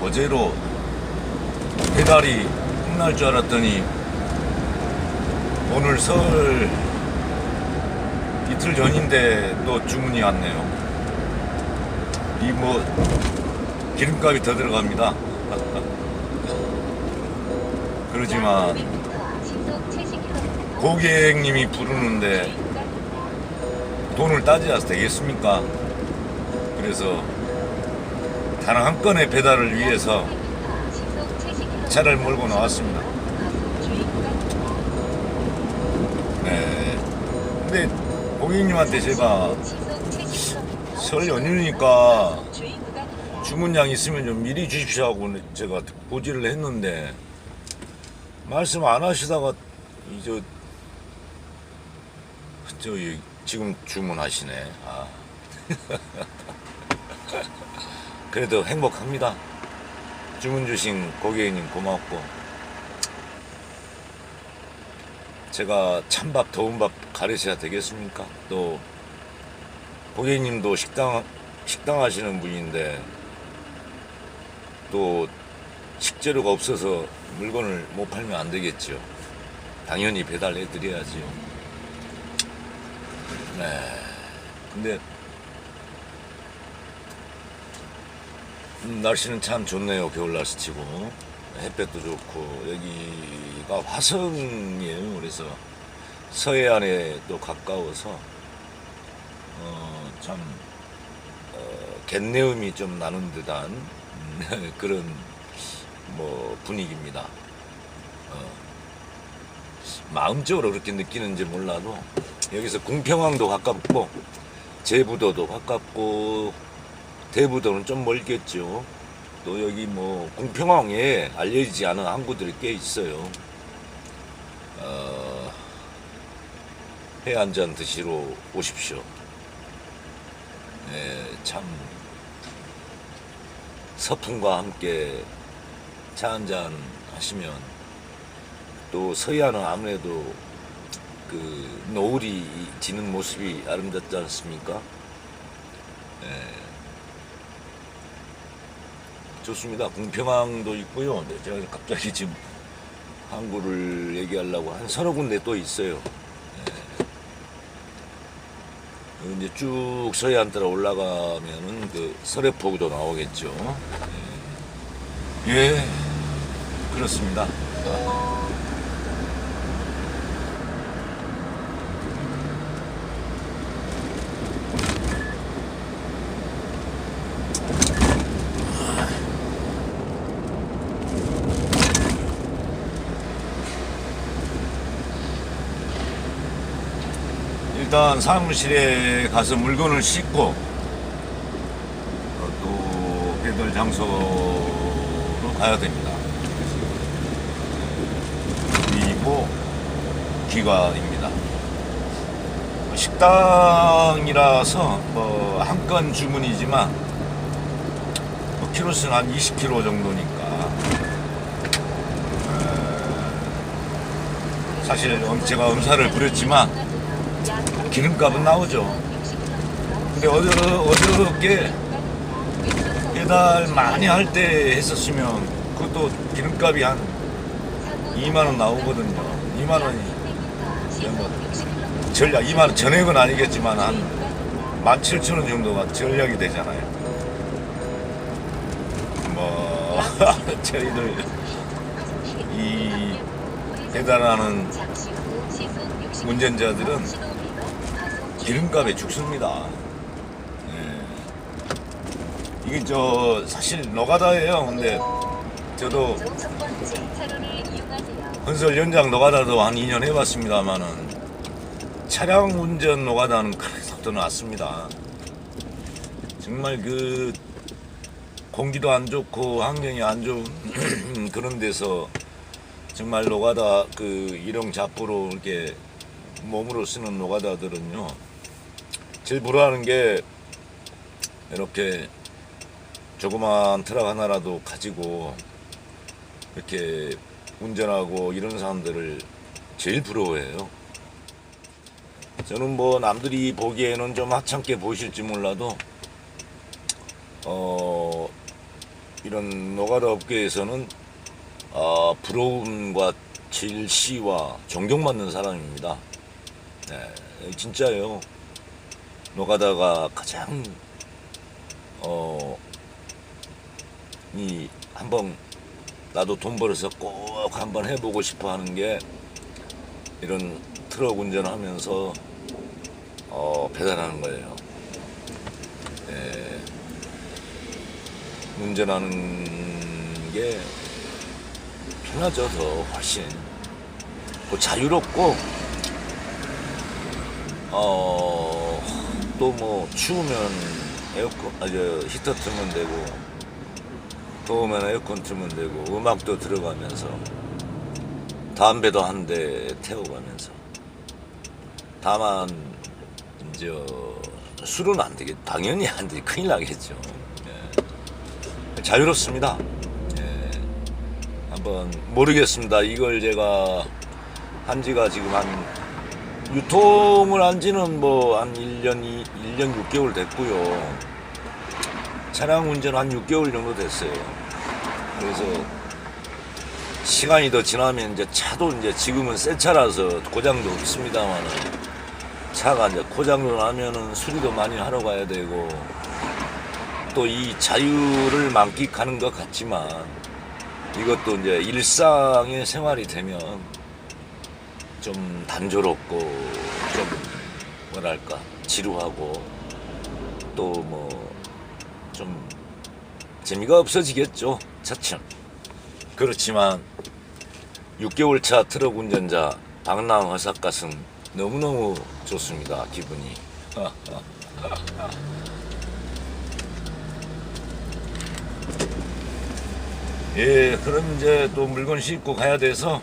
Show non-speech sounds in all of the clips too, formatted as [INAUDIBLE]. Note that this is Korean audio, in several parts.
어제로 배달이 끝날 줄 알았더니 오늘 설 이틀 전인데 또 주문이 왔네요. 이 뭐 기름값이 더 들어갑니다. [LAUGHS] 그러지만 고객님이 부르는데 돈을 따져야 되겠습니까? 그래서 단 한 건의 배달을 위해서 차를 몰고 나왔습니다. 네. 근데 고객님한테 제가 설 연휴니까 주문량 있으면 좀 미리 주십시오 하고 제가 고지를 했는데 말씀 안 하시다가 이저 저 지금 주문하시네. 아. [LAUGHS] 그래도 행복합니다. 주문 주신 고객님 고맙고 제가 찬밥 더운 밥 가르쳐야 되겠습니까? 또 고객님도 식당 식당 하시는 분인데 또 식재료가 없어서 물건을 못 팔면 안 되겠죠. 당연히 배달해 드려야지요. 네. 근데 음, 날씨는 참 좋네요. 겨울 날씨치고 햇볕도 좋고 여기가 화성이에요. 그래서 서해안에 또 가까워서 어, 참 어, 갯내음이 좀 나는 듯한 음, [LAUGHS] 그런 뭐 분위기입니다. 어, 마음적으로 그렇게 느끼는지 몰라도 여기서 궁평항도 가깝고 제부도도 가깝고 대부도는 좀 멀겠죠. 또 여기 뭐 궁평항에 알려지지 않은 항구들이 꽤 있어요. 어, 회 한 잔 드시러 오십시오. 예, 참 서풍과 함께 차 한 잔 하시면 또 서해안은 아무래도 그 노을이 지는 모습이 아름답지 않습니까? 예. 좋습니다. 궁평항도 있고요. 네, 제가 갑자기 지금 항구를 얘기하려고 한 서너 군데 또 있어요. 예. 이제 쭉 서해안 따라 올라가면은 그 설해포구도 나오겠죠. 예, 예, 그렇습니다. 일단 사무실에 가서 물건을 싣고 어, 또 배달 장소로 가야 됩니다. 그리고 귀가입니다. 식당이라서 뭐 한 건 주문이지만 뭐 키로수는 한 20kg 정도니까 어, 사실 음- 제가 음사를 부렸지만 기름값은 나오죠. 근데 어저, 어저께 배달 많이 할 때 했었으면 그것도 기름값이 한 2만원 나오거든요. 2만원이 뭐 전략, 2만원 전액은 아니겠지만 한 17,000원 정도가 전략이 되잖아요. 뭐, [LAUGHS] 저희들 이 배달하는 운전자들은 기름값에 죽습니다. 예. 이게 저 사실 노가다예요. 근데 저도 건설 연장 노가다도 한 2년 해봤습니다만은 차량 운전 노가다는 그렇게 속도 났습니다. 정말 그 공기도 안 좋고 환경이 안 좋은 [CLEARS THROAT] 그런 데서 정말 노가다 그 일용 잡부로 이렇게 몸으로 쓰는 노가다들은요 제일 부러워하는 게 이렇게 조그만 트럭 하나라도 가지고 이렇게 운전하고 이런 사람들을 제일 부러워해요. 저는 뭐 남들이 보기에는 좀 하찮게 보실지 몰라도 어 이런 노가다 업계에서는 아, 부러움과 질시와 존경받는 사람입니다. 네, 진짜요. 노가다가 가장 어, 이 한번 나도 돈 벌어서 꼭 한번 해보고 싶어 하는 게 이런 트럭 운전하면서 어, 배달하는 거예요. 예, 운전하는 게 편하죠, 더 훨씬. 뭐 자유롭고, 어, 또 뭐 추우면 에어컨, 아, 저 히터 틀면 되고, 더우면 에어컨 틀면 되고, 음악도 들어가면서, 담배도 한 대 태워가면서. 다만, 이제 술은 안 되겠, 당연히 안 돼, 큰일 나겠죠. 예. 자유롭습니다. 예. 한번 모르겠습니다. 이걸 제가 한 지가 지금 한 유통을 한 지는 뭐 한 1년, 2, 1년 6개월 됐고요. 차량 운전 한 6개월 정도 됐어요. 그래서 시간이 더 지나면 이제 차도 이제 지금은 새 차라서 고장도 없습니다만은 차가 이제 고장도 나면은 수리도 많이 하러 가야 되고 또 이 자유를 만끽하는 것 같지만 이것도 이제 일상의 생활이 되면 좀 단조롭고 좀 뭐랄까 지루하고 또 뭐 좀 재미가 없어지겠죠 차츰. 그렇지만 6개월 차 트럭 운전자 박남 화삭가슴 너무너무 좋습니다 기분이. [LAUGHS] 예 그럼 이제 또 물건 싣고 가야 돼서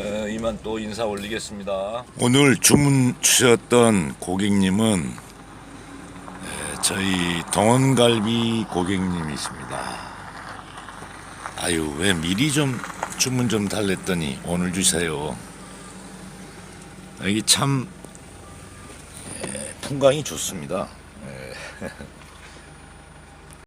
어, 이만 또 인사 올리겠습니다. 오늘 주문 주셨던 고객님은 예, 저희 동원갈비 고객님이십니다. 아유 왜 미리 좀 주문 좀 달랬더니 오늘 주세요. 여기 참 예, 풍광이 좋습니다. 예. [LAUGHS]